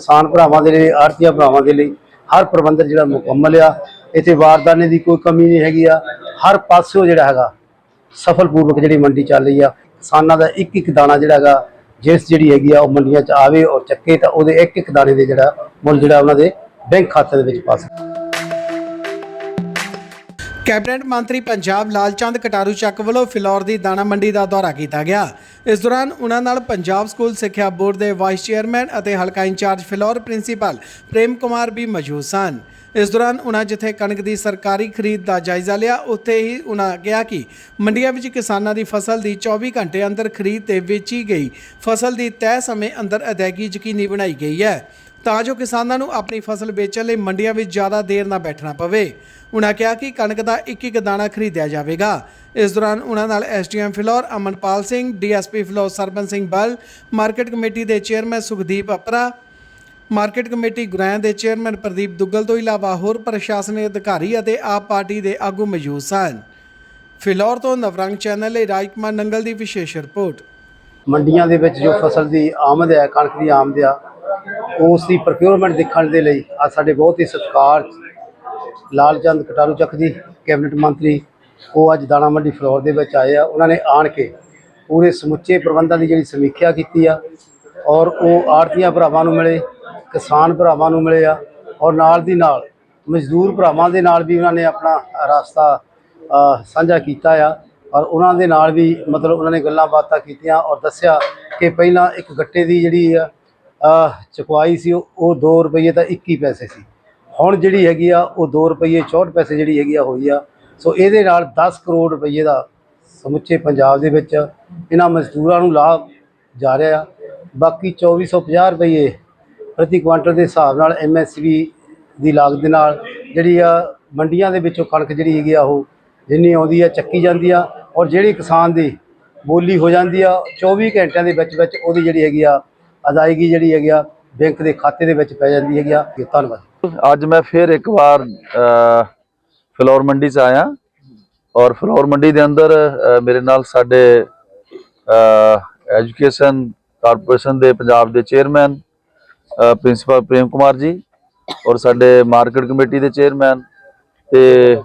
ਕਿਸਾਨ ਭਰਾਵਾਂ ਦੇ ਲਈ, ਆੜਤੀਆ ਭਰਾਵਾਂ ਦੇ ਲਈ, ਹਰ ਪ੍ਰਬੰਧ ਜਿਹੜਾ ਮੁਕੰਮਲ ਆ, ਇੱਥੇ ਵਾਰਦਾਨੇ ਦੀ ਕੋਈ ਕਮੀ ਨਹੀਂ ਹੈਗੀ ਆ, ਹਰ ਪਾਸਿਓ ਜਿਹੜਾ ਹੈਗਾ ਸਫਲਪੂਰਵਕ ਜਿਹੜੀ ਮੰਡੀ ਚੱਲ ਰਹੀ ਆ, ਕਿਸਾਨਾਂ ਦਾ ਇੱਕ ਇੱਕ ਦਾਣਾ ਜਿਹੜਾ ਹੈਗਾ, ਜਿਸ ਜਿਹੜੀ ਹੈਗੀ ਆ ਉਹ ਮੰਡੀਆਂ 'ਚ ਆਵੇ ਔਰ ਚੱਕੇ ਤਾਂ ਉਹਦੇ ਇੱਕ ਇੱਕ ਦਾਣੇ ਦੇ ਜਿਹੜਾ ਮੁੱਲ ਜਿਹੜਾ ਉਹਨਾਂ ਦੇ ਬੈਂਕ ਖਾਤੇ ਦੇ ਵਿੱਚ ਪਾ ਸਕੇ ਕੈਬਨਿਟ ਮੰਤਰੀ ਪੰਜਾਬ ਲਾਲਚੰਦ ਕਟਾਰੂ ਚੱਕ ਵੱਲੋਂ ਫਿਲੌਰ ਦੀ ਦਾਣਾ ਮੰਡੀ ਦਾ ਦੌਰਾ ਕੀਤਾ ਗਿਆ। ਇਸ ਦੌਰਾਨ ਉਹਨਾਂ ਨਾਲ ਪੰਜਾਬ ਸਕੂਲ ਸਿੱਖਿਆ ਬੋਰਡ ਦੇ ਵਾਈਸ ਚੇਅਰਮੈਨ ਅਤੇ ਹਲਕਾ in charge Phillaur principal Prem Kumar ਵੀ ਮੌਜੂਦ ਸਨ। ਇਸ ਦੌਰਾਨ ਉਹਨਾਂ ਜਿੱਥੇ ਕਣਕ ਦੀ ਸਰਕਾਰੀ ਖਰੀਦ ਦਾ ਜਾਇਜ਼ਾ ਲਿਆ, ਉੱਥੇ ਹੀ ਉਹਨਾਂ ਕਿਹਾ ਕਿ ਮੰਡੀਆਂ ਵਿੱਚ ਕਿਸਾਨਾਂ ਦੀ ਫਸਲ ਦੀ 24 ਘੰਟੇ ਅੰਦਰ ਖਰੀਦ ਤੇ ਵੇਚੀ ਗਈ ਫਸਲ ਦੀ ਤੈਅ ਸਮੇਂ ਅੰਦਰ ਅਦਾਇਗੀ ਯਕੀਨੀ ਬਣਾਈ ਗਈ ਹੈ। ਤਾਂ ਜੋ ਕਿਸਾਨਾਂ ਨੂੰ ਆਪਣੀ ਫਸਲ ਵੇਚਣ ਲਈ ਮੰਡੀਆਂ ਵਿੱਚ ਜ਼ਿਆਦਾ ਦੇਰ ਨਾ ਬੈਠਣਾ ਪਵੇ। ਉਹਨਾਂ ਕਿਹਾ ਕਿ ਕਣਕ ਦਾ ਇੱਕ ਇੱਕ ਦਾਣਾ ਖਰੀਦਿਆ ਜਾਵੇਗਾ। ਇਸ ਦੌਰਾਨ ਉਨ੍ਹਾਂ ਨਾਲ SDM Phillaur, Amanpal Singh, DSP Phillaur Sarban Singh Bal, market committee ਦੇ chairman Sukhdeep Apra, market committee Goraya ਦੇ ਚੇਅਰਮੈਨ ਪ੍ਰਦੀਪ ਦੁੱਗਲ ਤੋਂ ਇਲਾਵਾ ਹੋਰ ਪ੍ਰਸ਼ਾਸਨਿਕ ਅਧਿਕਾਰੀ ਅਤੇ ਆਪ ਪਾਰਟੀ ਦੇ ਆਗੂ ਮੌਜੂਦ ਸਨ। ਫਿਲੌਰ ਤੋਂ ਨਵਰੰਗ ਚੈਨਲ ਲਈ ਰਾਜਕੁਮਾਰ ਨੰਗਲ ਦੀ ਵਿਸ਼ੇਸ਼ ਰਿਪੋਰਟ। ਮੰਡੀਆਂ ਦੇ ਵਿੱਚ ਜੋ ਫਸਲ ਦੀ ਆਮਦ ਹੈ, ਕਣਕ ਦੀ ਆਮਦ ਆ ਉਸ ਦੀ ਪ੍ਰੋਕਿਉਰਮੈਂਟ ਦੇਖਣ ਦੇ ਲਈ ਆ ਸਾਡੇ ਬਹੁਤ ਹੀ ਸਤਿਕਾਰ ਲਾਲ ਚੰਦ ਕਟਾਰੂ ਚੱਕ ਜੀ, ਕੈਬਨਿਟ ਮੰਤਰੀ, ਉਹ ਅੱਜ ਦਾਣਾ ਮੰਡੀ ਫਲੋਰ ਦੇ ਵਿੱਚ ਆਏ ਆ। ਉਹਨਾਂ ਨੇ ਆਣ ਕੇ ਪੂਰੇ ਸਮੁੱਚੇ ਪ੍ਰਬੰਧਾਂ ਦੀ ਜਿਹੜੀ ਸਮੀਖਿਆ ਕੀਤੀ ਆ ਔਰ ਉਹ ਆੜਤੀਆਂ ਭਰਾਵਾਂ ਨੂੰ ਮਿਲੇ, ਕਿਸਾਨ ਭਰਾਵਾਂ ਨੂੰ ਮਿਲੇ ਆ ਔਰ ਨਾਲ ਦੀ ਨਾਲ ਮਜ਼ਦੂਰ ਭਰਾਵਾਂ ਦੇ ਨਾਲ ਵੀ ਉਹਨਾਂ ਨੇ ਆਪਣਾ ਰਸਤਾ ਸਾਂਝਾ ਕੀਤਾ ਆ ਔਰ ਉਹਨਾਂ ਦੇ ਨਾਲ ਵੀ ਮਤਲਬ ਉਹਨਾਂ ਨੇ ਗੱਲਾਂ ਬਾਤਾਂ ਕੀਤੀਆਂ ਔਰ ਦੱਸਿਆ ਕਿ ਪਹਿਲਾਂ ਇੱਕ ਗੱਟੇ ਦੀ ਜਿਹੜੀ ਆ ਚੁਕਵਾਈ ਸੀ, ਉਹ ਉਹ 2 ਰੁਪਏ ਤਾਂ 21 ਪੈਸੇ ਸੀ। ਹੁਣ ਜਿਹੜੀ ਹੈਗੀ ਆ, ਉਹ 2 ਰੁਪਏ 64 ਪੈਸੇ ਜਿਹੜੀ ਹੈਗੀ ਆ, ਹੋਈ ਆ। ਸੋ ਇਹਦੇ ਨਾਲ 10 ਕਰੋੜ ਰੁਪਏ ਦਾ ਸਮੁੱਚੇ ਪੰਜਾਬ ਦੇ ਵਿੱਚ ਇਹਨਾਂ ਮਜ਼ਦੂਰਾਂ ਨੂੰ ਲਾਭ ਜਾ ਰਿਹਾ ਆ। ਬਾਕੀ 2450 ਰੁਪਏ ਪ੍ਰਤੀ ਕੁਆਂਟਲ ਦੇ ਹਿਸਾਬ ਨਾਲ ਐਮਐਸਪੀ ਦੀ ਲਾਗਤ ਦੇ ਨਾਲ ਜਿਹੜੀ ਆ, ਮੰਡੀਆਂ ਦੇ ਵਿੱਚੋਂ ਕਣਕ ਜਿਹੜੀ ਹੈਗੀ ਆ, ਉਹ ਜਿੰਨੀ ਆਉਂਦੀ ਆ, ਚੱਕੀ ਜਾਂਦੀ ਆ। ਔਰ ਜਿਹੜੀ ਕਿਸਾਨ ਦੀ ਬੋਲੀ ਹੋ ਜਾਂਦੀ ਆ 24 ਘੰਟਿਆਂ ਦੇ ਵਿੱਚ ਵਿੱਚ ਉਹਦੀ ਜਿਹੜੀ ਹੈਗੀ ਆ ਅਦਾਇਗੀ ਜਿਹੜੀ ਹੈਗੀ ਆ ਬੈਂਕ ਦੇ ਖਾਤੇ ਦੇ ਵਿੱਚ ਪੈ ਜਾਂਦੀ ਹੈਗੀ ਆ। ਧੰਨਵਾਦ। ਅੱਜ ਮੈਂ ਫਿਰ ਇੱਕ ਵਾਰ ਅ, ਫਲੋਰ ਮੰਡੀ 'ਚ ਆਇਆ ਔਰ ਫਲੋਰ ਮੰਡੀ ਦੇ ਅੰਦਰ ਮੇਰੇ ਨਾਲ ਸਾਡੇ ਐਜੂਕੇਸ਼ਨ ਕਾਰਪੋਰੇਸ਼ਨ ਦੇ ਪੰਜਾਬ ਦੇ ਚੇਅਰਮੈਨ ਪ੍ਰਿੰਸੀਪਲ ਪ੍ਰੇਮ ਕੁਮਾਰ ਜੀ ਔਰ ਸਾਡੇ ਮਾਰਕੀਟ ਕਮੇਟੀ ਦੇ ਚੇਅਰਮੈਨ ਤੇ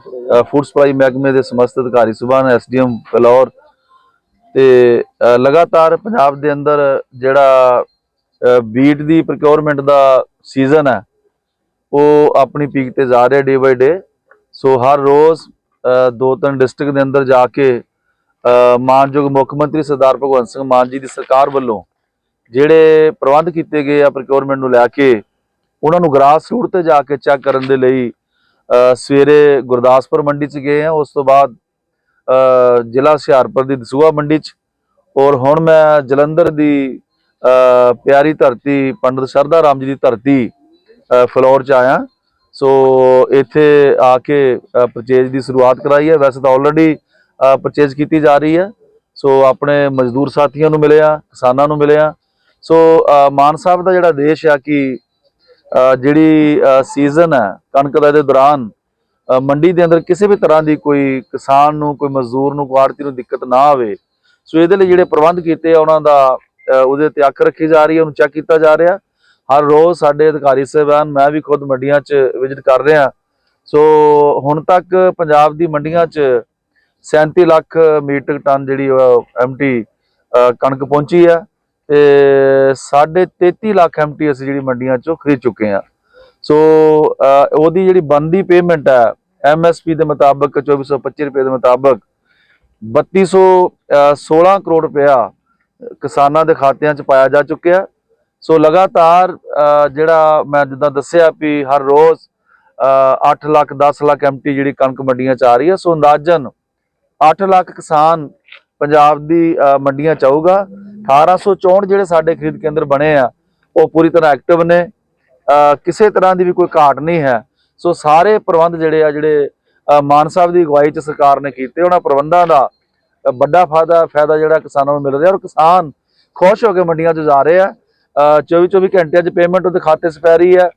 ਫੂਡ ਸਪਲਾਈ ਮਹਿਕਮੇ ਦੇ ਸਮਸਤ ਅਧਿਕਾਰੀ ਸੁਬਾਨ ਐਸਡੀਐਮ ਫਲੋਰ ਤੇ ਅ, ਲਗਾਤਾਰ ਪੰਜਾਬ ਦੇ ਅੰਦਰ ਜਿਹੜਾ ਬੀਟ ਦੀ ਪ੍ਰੋਕਿਉਰਮੈਂਟ ਦਾ ਸੀਜ਼ਨ ਹੈ। ਉਹ ਆਪਣੀ ਪੀਕ ਤੇ ਜਾ ਰਿਹਾ ਡੇ ਬਾਈ ਡੇ ਸੋ ਹਰ ਰੋਜ਼ ਦੋ ਤਿੰਨ ਡਿਸਟ੍ਰਿਕਟ ਦੇ ਅੰਦਰ ਜਾ ਕੇ ਮਾਨਯੋਗ ਮੁੱਖ ਮੰਤਰੀ ਸਰਦਾਰ ਭਗਵੰਤ ਸਿੰਘ ਮਾਨ ਜੀ ਦੀ ਸਰਕਾਰ ਵੱਲੋਂ ਜਿਹੜੇ ਪ੍ਰਬੰਧ ਕੀਤੇ ਗਏ ਆ ਪ੍ਰੋਕਿਉਰਮੈਂਟ ਨੂੰ ਲੈ ਕੇ, ਉਹਨਾਂ ਨੂੰ ਗਰਾਸ ਰੂਟ ਤੇ ਜਾ ਕੇ ਚੈੱਕ ਕਰਨ ਦੇ ਲਈ ਸਵੇਰੇ ਗੁਰਦਾਸਪੁਰ ਮੰਡੀ 'ਚ ਗਏ ਆ। ਉਸ ਤੋਂ ਬਾਅਦ ਜ਼ਿਲ੍ਹਾ ਹੁਸ਼ਿਆਰਪੁਰ ਦੀ ਦਸੂਹਾ ਮੰਡੀ 'ਚ। ਔਰ ਹੁਣ ਮੈਂ ਜਲੰਧਰ ਦੀ ਪਿਆਰੀ ਧਰਤੀ ਪੰਡਤ ਸ਼ਰਧਾ ਰਾਮ ਜੀ ਦੀ ਧਰਤੀ ਅ, ਫਲੋਰ 'ਚ ਆਇਆ। ਸੋ ਇੱਥੇ ਆ ਕੇ ਪਰਚੇਜ ਦੀ ਸ਼ੁਰੂਆਤ ਕਰਾਈ ਹੈ। ਵੈਸੇ ਤਾਂ ਆਲਰੇਡੀ ਪਰਚੇਜ ਕੀਤੀ ਜਾ ਰਹੀ ਹੈ। ਸੋ ਆਪਣੇ ਮਜ਼ਦੂਰ ਸਾਥੀਆਂ ਨੂੰ ਮਿਲਿਆ ਕਿਸਾਨਾਂ ਨੂੰ ਮਿਲਿਆ। ਸੋ ਮਾਨ ਸਾਹਿਬ ਦਾ ਜਿਹੜਾ ਦੇਸ਼ ਆ ਕਿ ਜਿਹੜੀ ਸੀਜ਼ਨ ਹੈ ਕਣਕ ਦਾ ਦੇ ਦੌਰਾਨ ਮੰਡੀ ਦੇ ਅੰਦਰ ਕਿਸੇ ਵੀ ਤਰ੍ਹਾਂ ਦੀ ਕੋਈ ਕਿਸਾਨ ਨੂੰ ਕੋਈ ਮਜ਼ਦੂਰ ਨੂੰ ਕੋਈ ਆੜ੍ਹਤੀ ਨੂੰ ਦਿੱਕਤ ਨਾ ਆਵੇ। ਸੋ ਇਹਦੇ ਲਈ ਜਿਹੜੇ ਪ੍ਰਬੰਧ ਕੀਤੇ ਆ ਉਹਨਾਂ ਦਾ ਉਹਦੇ ਤੇ ਅੱਖ ਰੱਖੀ ਜਾ ਰਹੀ ਹੈ, ਉਹਨੂੰ ਚੈੱਕ ਕੀਤਾ ਜਾ ਰਿਹਾ। ਹਰ ਰੋਜ਼ ਸਾਡੇ ਅਧਿਕਾਰੀ ਸਾਹਿਬਾਨ, ਮੈਂ ਵੀ ਖੁਦ ਮੰਡੀਆਂ 'ਚ ਵਿਜ਼ਿਟ ਕਰ ਰਿਹਾ। ਸੋ ਹੁਣ ਤੱਕ ਪੰਜਾਬ ਦੀ ਮੰਡੀਆਂ 'ਚ 37 ਲੱਖ ਮੀਟ੍ਰਿਕ ਟਨ ਜਿਹੜੀ ਐਮਟੀ ਕਣਕ ਪਹੁੰਚੀ ਹੈ ਤੇ ਸਾਢੇ 33 ਲੱਖ ਐਮਟੀ ਅਸੀਂ ਜਿਹੜੀ ਮੰਡੀਆਂ 'ਚੋਂ ਖਰੀਦ ਚੁੱਕੇ ਹਾਂ। ਸੋ ਉਹਦੀ ਜਿਹੜੀ ਬੰਦੀ ਪੇਮੈਂਟ ਹੈ ਐਮਐਸਪੀ ਦੇ ਮੁਤਾਬਕ 2425 ਰੁਪਏ ਦੇ ਮੁਤਾਬਕ 3216 ਕਰੋੜ ਰੁਪਇਆ ਕਿਸਾਨਾਂ ਦੇ ਖਾਤਿਆਂ 'ਚ ਪਾਇਆ ਜਾ ਚੁੱਕਿਆ। ਸੋ ਲਗਾਤਾਰ ਜਿਹੜਾ ਮੈਂ ਜਿੱਦਾਂ ਦੱਸਿਆ ਵੀ ਹਰ ਰੋਜ਼ ਅ, 8 ਲੱਖ 10 ਲੱਖ ਐਮਟੀ ਜਿਹੜੀ ਕਣਕ ਮੰਡੀਆਂ 'ਚ ਆ ਰਹੀ ਹੈ। ਸੋ ਅੰਦਾਜ਼ਨ 8 ਲੱਖ ਕਿਸਾਨ ਪੰਜਾਬ ਦੀ ਮੰਡੀਆਂ 'ਚ ਆਊਗਾ। 1864 ਜਿਹੜੇ ਸਾਡੇ ਖਰੀਦ ਕੇਂਦਰ ਬਣੇ ਆ ਉਹ ਪੂਰੀ ਤਰ੍ਹਾਂ ਐਕਟਿਵ ਨੇ। ਕਿਸੇ ਤਰ੍ਹਾਂ ਦੀ ਵੀ ਕੋਈ ਘਾਟ ਨਹੀਂ ਹੈ। ਸੋ ਸਾਰੇ ਪ੍ਰਬੰਧ ਜਿਹੜੇ ਆ ਜਿਹੜੇ ਮਾਨ ਸਾਹਿਬ ਦੀ ਅਗਵਾਈ 'ਚ ਸਰਕਾਰ ਨੇ ਕੀਤੇ ਉਹਨਾਂ ਪ੍ਰਬੰਧਾਂ ਦਾ ਵੱਡਾ ਫਾਇਦਾ ਫਾਇਦਾ ਜਿਹੜਾ ਕਿਸਾਨਾਂ ਨੂੰ ਮਿਲ ਰਿਹਾ ਔਰ ਕਿਸਾਨ ਖੁਸ਼ ਹੋ ਕੇ ਮੰਡੀਆਂ 'ਚ ਜਾ ਰਹੇ ਆ। 24 24 ਘੰਟਿਆਂ 'ਚ ਪੇਮੈਂਟ ਉਹਦੇ ਖਾਤੇ 'ਚ ਪੈ ਰਹੀ ਹੈ।